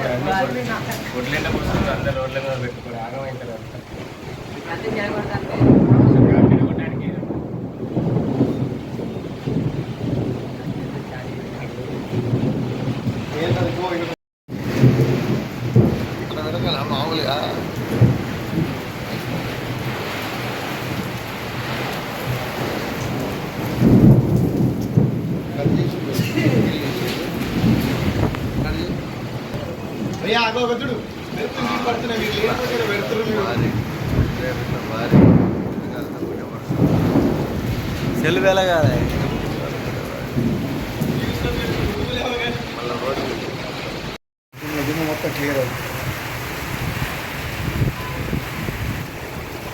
ఇప్పుడు అన్ని ఒడ్లెండ పోస్తుంది అందరు రోడ్ల మీద పెట్టుకుని ఆగమైతారు తిరగడానికి ఇక్కడ మామూలుగా అయ్యా అగో వెతుడు వెళ్తూ నీళ్ళు పడుతున్నాయి మీరు లేకపోతే వెళ్తురు మీరు సెల్ దిమ్మ మొత్తం క్లియర్ అవుతుంది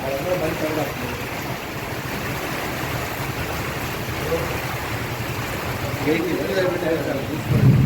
అదంతా బండి చదవాలి అందరూ డాన్స్